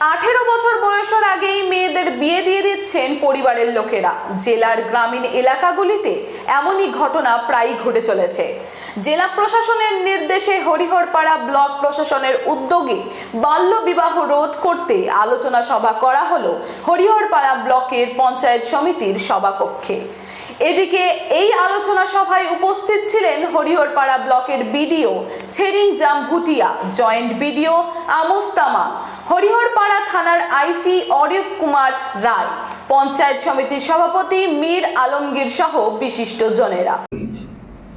আঠেরো বছর বয়সের আগেই মেয়েদের বিয়ে দিয়ে দিচ্ছেন পরিবারের লোকেরা। জেলার গ্রামীণ এলাকাগুলিতে এমনই ঘটনা প্রায়ই ঘটে চলেছে। জেলা প্রশাসনের নির্দেশে হরিহরপাড়া ব্লক প্রশাসনের উদ্যোগে বাল্য বিবাহ রোধ করতে আলোচনা সভা করা হলো হরিহরপাড়া ব্লকের পঞ্চায়েত সমিতির সভাকক্ষে। এদিকে এই আলোচনা সভায় উপস্থিত ছিলেন হরিহরপাড়া ব্লকের BDO Tshering Jam Bhutia, joint BDO আমোস্তামা Hariharpara থানার আইসি অরিপ কুমার রায়, পঞ্চায়েত সমিতির সভাপতি মীর আলমগীর সহ বিশিষ্ট জনেরা।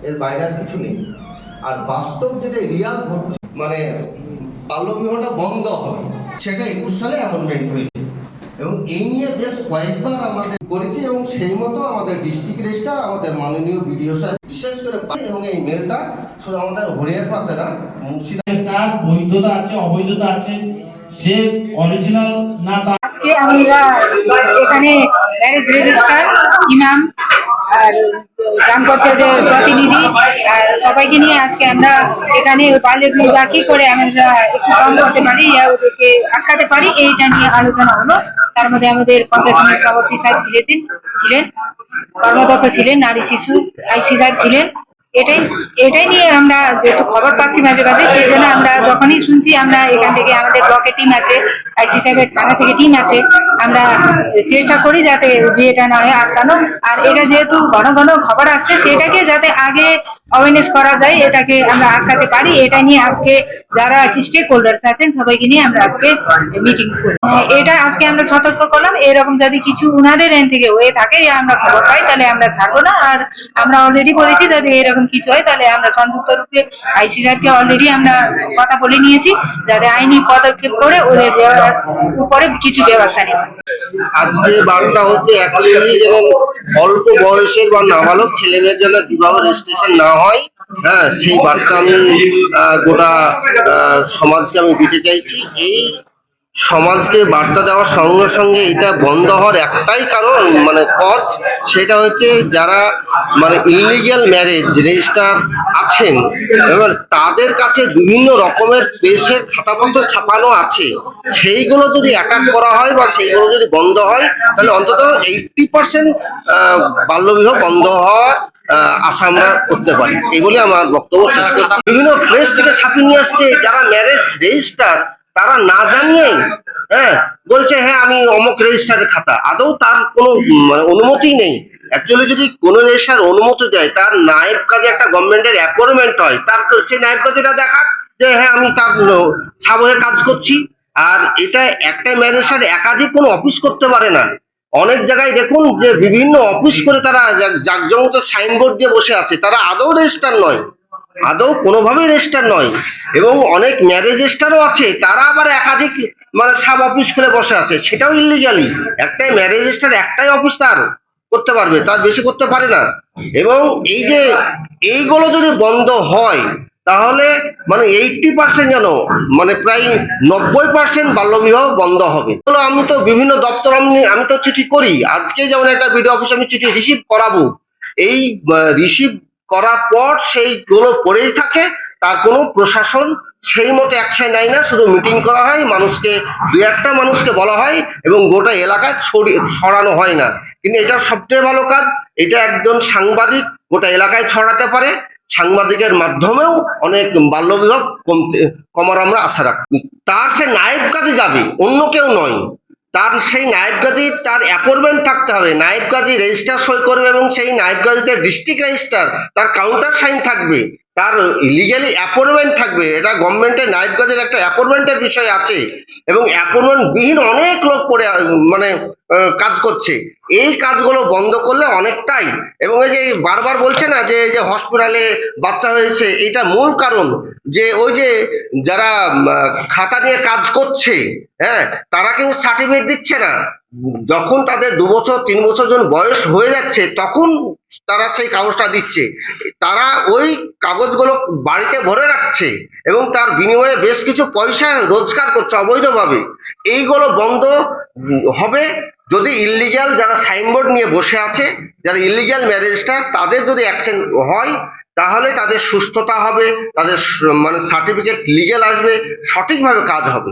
এর বাইরে আর কিছু নেই। আর বাস্তব যেটা রিয়াল ঘটছে মানে বাল্যবিবাহটা বন্ধ হবে সেটা একুশ সালে অ্যামেন্ডমেন্ট হয়েছে। এবং এই নিয়ে বেশ কয়েকবার আমাদের করেছি এবং সেই মতো আমাদের ডিস্ট্রিক্ট রেজিস্ট্রার আমাদের মাননীয় বিডিও সাহেব বিশেষ করে এবং এই মেলটা শুধু আমাদের হরিয়ার পাতে না মুর্শিদাবাদ তার বৈধতা আছে অবৈধতা আছে সে অরিজিনাল না আজকে আমরা এখানে ম্যারেজ রেজিস্ট্রার ইমাম আর গ্রাম প্রতিনিধি। আর সবাইকে নিয়ে আজকে আমরা এখানে বাল্যের বিবাহ কি করে আমরা একটু কম করতে পারি ওদেরকে আটকাতে পারি, এইটা নিয়ে আলোচনা হলো। তার মধ্যে আমাদের পঞ্চায়েত সমিতির সভাপতি সাহেব ছিলেন ছিলেন কর্মদক্ষ ছিলেন, নারী শিশু, আইসি সাহেব ছিলেন। এটাই এটাই নিয়ে আমরা যেহেতু খবর পাচ্ছি মাঝে মাঝে, সেই জন্য আমরা যখনই শুনছি আমরা এখান থেকে, আমাদের ব্লকে টিম আছে আইসি সাহেবের থানা থেকে টিম আছে, আমরা চেষ্টা করি যাতে বিয়েটা না হয় আটকানো। আর এটা যেহেতু ঘন ঘন খবর আসছে, সেটাকে যাতে আগে অ্যাওয়ারনেস করা যায়, এটাকে আমরা আটকাতে পারি। এটা নিয়ে আজকে যারা স্টেক হোল্ডার্স আছেন, সবাইকে নিয়ে আমরা আজকে মিটিং করি এটা আজকে আমরা সতর্ক করলাম। এরকম যদি কিছু উনাদের এন থেকে হয়ে থাকে আমরা খবর পাই, তাহলে আমরা ছাড়বো না। আর আমরা অলরেডি বলেছি যদি এরকম কিছু হয়, তাহলে আমরা সংযুক্ত রূপে আইসি সাহেবকে অলরেডি আমরা কথা বলে নিয়েছি, যাতে আইনি পদক্ষেপ করে ওদের উপরে কিছু ব্যবস্থা হয়। আজকে বারোটা হচ্ছে অল্প বয়সের বা নাবালক ছেলে মেয়ের জন্য বিবাহ রেজিস্ট্রেশন না হয়। হ্যাঁ সেই বার্তা আমি গোটা সমাজকে আমি দিতে চাইছি। এই সমাজকে বার্তা দেওয়ার সঙ্গে সঙ্গে এটা বন্ধ হওয়ার একটাই কারণ মানে কজ সেটা হচ্ছে যারা মানে ইলিগ্যাল ম্যারেজ রেজিস্টার আছেন, এবার তাদের কাছে বিভিন্ন রকমের প্রেসের খাতাপত্র ছাপানো আছে, সেইগুলো যদি অ্যাটাক করা হয় বা সেইগুলো যদি বন্ধ হয়, তাহলে অন্তত এইটটি পার্সেন্ট বাল্যবিবাহ বন্ধ হওয়ার আশা আমরা করতে পারি। এই বলে আমার বক্তব্য শেষ করছি। বিভিন্ন প্রেস থেকে ছাপিয়ে নিয়ে আসছে, যারা ম্যারেজ রেজিস্টার তারা না জানিয়েই হ্যাঁ বলছে হ্যাঁ আমি অমুক রেজিস্টারের খাতা। আদৌ তার কোনো মানে অনুমতি নেই। অ্যাকচুয়ালি যদি কোনো রেজিস্টার অনুমতি দেয়, তার নায়েব কাজে একটা গভর্নমেন্টের অ্যাপয়েন্টমেন্ট হয়, তার সেই নায়েব কাজেটা দেখাক যে হ্যাঁ আমি তার সাবহে কাজ করছি। আর এটা একটা ম্যানেজার একাধিক কোনো অফিস করতে পারে না। অনেক জায়গায় দেখুন যে বিভিন্ন অফিস করে তারা জাক- জাকজমত সাইনবোর্ড দিয়ে বসে আছে। তারা আদৌ রেজিস্টার নয়। আদৌ কোনোভাবেই রেজিস্টার নয়। এবং অনেক ম্যারেজ রেজিস্টারও আছে। তারা আবার একাধিক মানে সাব অফিস খুলে বসে আছে। সেটাও ইলিগালি একটাই ম্যারেজ রেজিস্টার একটাই অফিস তার করতে পারবে। তার বেশি করতে পারে না। এবং এই যে এইগুলো যদি বন্ধ হয় তাহলে মানে এইটটি পার্সেন্ট যেন মানে প্রায় নব্বই পার্সেন্ট বাল্যবিবাহ বন্ধ হবে। আমি তো বিভিন্ন দপ্তর, আমি আমি তো চিঠি করি। আজকে যেমন একটা বিডিও অফিসে আমি চিঠি রিসিভ করাবো। এই রিসিভ করার পর সেইগুলো পড়েই থাকে, তার কোনো প্রশাসন সেই মতো অ্যাকশন নেয় না। শুধু মিটিং করা হয়, মানুষকে দু একটা মানুষকে বলা হয় এবং গোটা এলাকায় ছড়ানো হয় না। কিন্তু এটা সবচেয়ে ভালো কাজ, এটা একজন সাংবাদিক গোটা এলাকায় ছড়াতে পারে। সাংবাদিকের মাধ্যমেও অনেক বাল্যবিবাহ কমতে, কমার আমরা আশা রাখি। তার সে নায়েব কাজে যাবে, অন্য কেউ নয়। তার সেই নায়েব গাজী, তার অ্যাপয়েন্টমেন্ট থাকতে হবে। নায়েব গাজী রেজিস্টার সই করবে এবং সেই নায়েব গাজীতে ডিস্ট্রিক্ট রেজিস্টার তার কাউন্টার সাইন থাকবে। তার লিগালি অ্যাপয়েন্টমেন্ট থাকবে। এটা গভর্নমেন্টের নায়েব কাজের একটা অ্যাপয়েন্টমেন্টের বিষয় আছে এবং অ্যাপয়েন্টমেন্ট বিহীন অনেক লোক পড়ে মানে কাজ করছে। এই কাজগুলো বন্ধ করলে অনেকটাই এবং এই যে বারবার বলছে না যে যে হসপিটালে বাচ্চা হয়েছে, এটা মূল কারণ। যে ওই যে যারা খাতা নিয়ে কাজ করছে হ্যাঁ তারা কিন্তু সার্টিফিকেট দিচ্ছে না। যখন তাদের দু বছর, তিন বছর জন বয়স হয়ে যাচ্ছে, তখন তারা সেই কাগজটা দিচ্ছে। তারা ওই কাগজগুলো বাড়িতে ভরে রাখছে এবং তার বিনিময়ে বেশ কিছু পয়সা রোজগার করছে অবৈধভাবে। এইগুলো বন্ধ হবে যদি ইলিগ্যাল যারা সাইনবোর্ড নিয়ে বসে আছে, যারা ইলিগ্যাল ম্যারেজটা তাদের যদি অ্যাকশন হয় তাহলে তাদের সুস্থতা হবে তাদের মানে সার্টিফিকেট লিগেল আসবে সঠিকভাবে কাজ হবে।